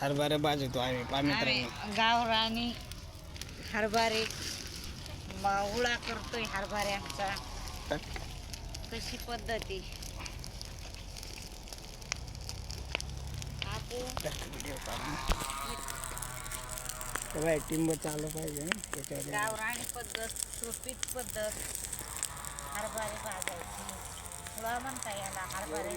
हरभरे भाजतो आम्ही आम्ही मित्रांनो गावरानी हरभरे. मावळा करतोय हरभऱ्यांचा कशी पद्धती? व्हिडिओ तेव्हा टिंब चालू पाहिजे त्याच्यावर. गावरानी पद्धत सुपीत पद्धत हरभरे भाजायची. तुला म्हणता याला हरभरे.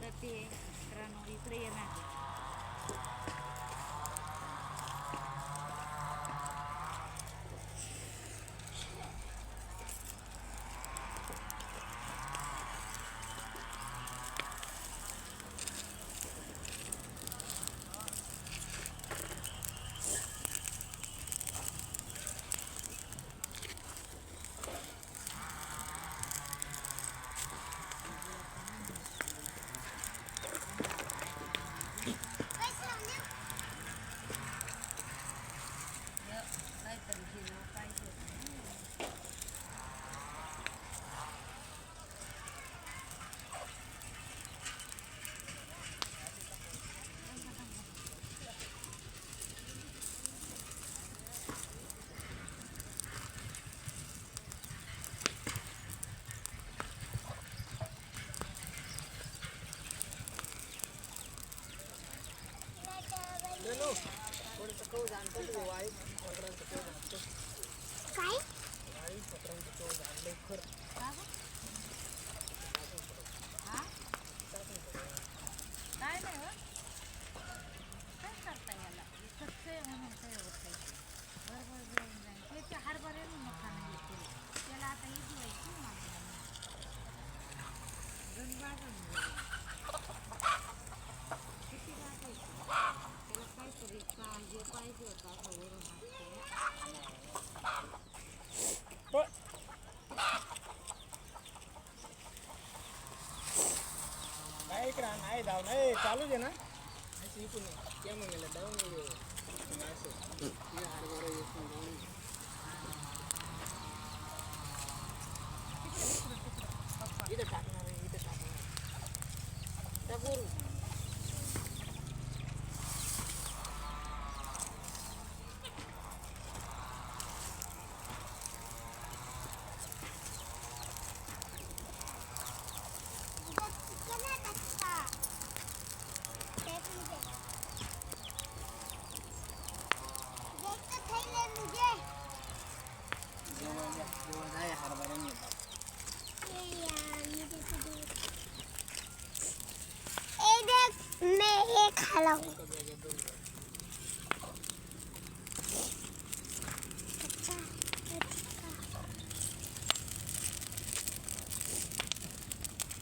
सोपी आहे मित्रांनो इकडे येणार काय? नाही हो काय करता याला कच्च आहे म्हणून काय होत नाही बरोबर जाऊन जाईल त्याच्या हरभरे मखाना घेतील त्याला आता ही दिवायची गण बाजून किती बाजायची त्याला काहीतरी काळजी पाहिजे होता असं वरून असतं. नाही इकडे आण, नाही धाव नाही चालूच आहे ना असं इकडून ये. त्या म्हणलं डाऊन ये. असं. हे हरभरा इकडून down ये. इथं टाकणार आहे, इथं टाकणार आहे. टाक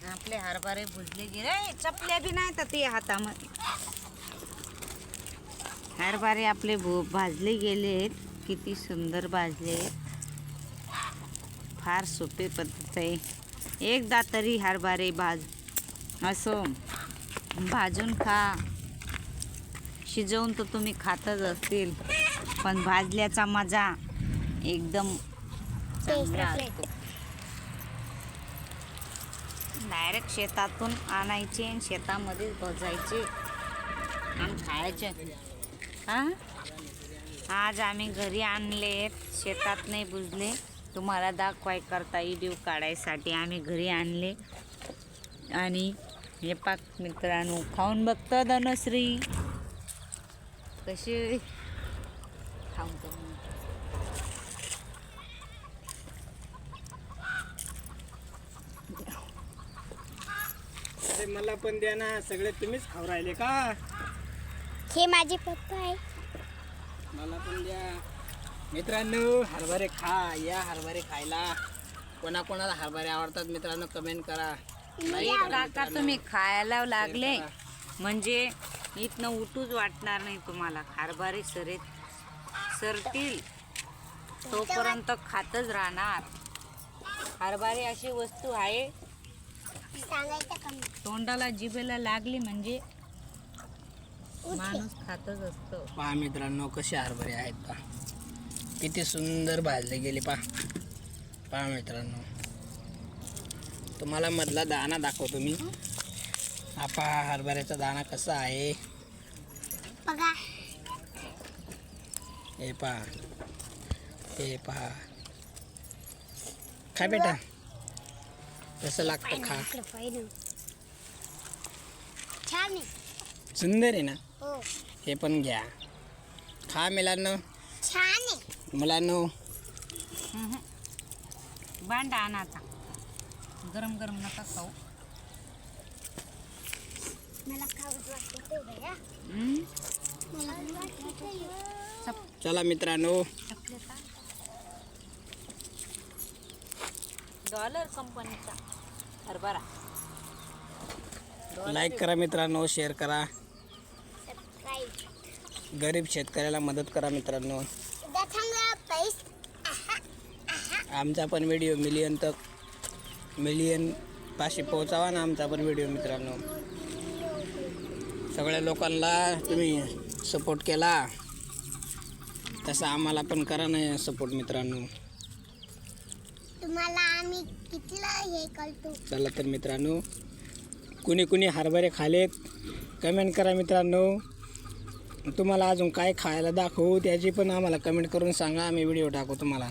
मैं आपले हरभरे भुजले गेले चपल्या बी नाही तर ते हातामध्ये. हरभरे आपले भू भाजले गेलेत किती सुंदर भाजले फार सोपे पद्धत आहे. एकदा तरी हरभरे भाज असो. भाजून खा. शिजवून तर तुम्ही खातच असतील पण भाजल्याचा मजा एकदम चांगला असतो. डायरेक्ट शेतातून आणायचे आणि शेतामध्येच भजायचे आणि खायचे. हा? आज आम्ही घरी आणले शेतात नाही बुजले. तुम्हाला दाखवाय करता व्हिडिओ काढायसाठी आम्ही घरी आणले. आणि हे पाक मित्रांनो खाऊन बघतं धनश्री. कशी? थांबतो अरे मला पण द्या ना सगळे तुम्हीच खाऊ राहिले का? हे माझे पप्पा आहे. मला पण द्या. मित्रांनो हरभरे खा. या हरभरे खायला. कोणाकोणाला हरभरे आवडतात मित्रांनो कमेंट करा. नाही काका तुम्ही खायला लागले. म्हणजे इथनं उठूच वाटणार नाही तुम्हाला. हरभरे सरेत सरतील. तोपर्यंत खातच राहणार. हरभरे अशी वस्तू आहे. तोंडाला जिभेला लागली म्हणजे माणूस खातच असतो. पहा मित्रांनो कसे हरभरे आहेत पहा. किती सुंदर भाजले गेले पहा. पहा मित्रांनो. तुम्हाला मधला दाणा दाखवतो मी. हा पहा हरभऱ्याचा दाणा कसा आहे? बघा. हे पहा. हे पहा. खा बेटा. कसं लागतं खा. छान सुंदर आहे ना? हो. हे पण घ्या. खा मुलांनो. मुलांनो. आणा आता गरम गरम नका खाऊ मला खावत वाटतं तेवढं या हम्म? मला पण वाटतं चला मित्रांनो. डॉलर कंपनीचा हरभरा लाईक करा मित्रांनो शेअर करा. गरीब शेतकऱ्याला मदत करा मित्रांनो. आमचा पण व्हिडिओ मिलियन तक मिलियन पाशी पोहोचावा ना आमचा पण व्हिडिओ मित्रांनो. सगळ्या लोकांना तुम्ही सपोर्ट केला. तसा आम्हाला पण करा ना सपोर्ट मित्रांनो. तुम्हाला आम्ही कितीला हे करतो? चला तर मित्रांनो कुणी कुणी हरभरे खालेत कमेंट करा मित्रांनो. तुम्हाला अजून काय खायला दाखवू त्याची पण आम्हाला कमेंट करून सांगा आम्ही व्हिडिओ टाकू तुम्हाला.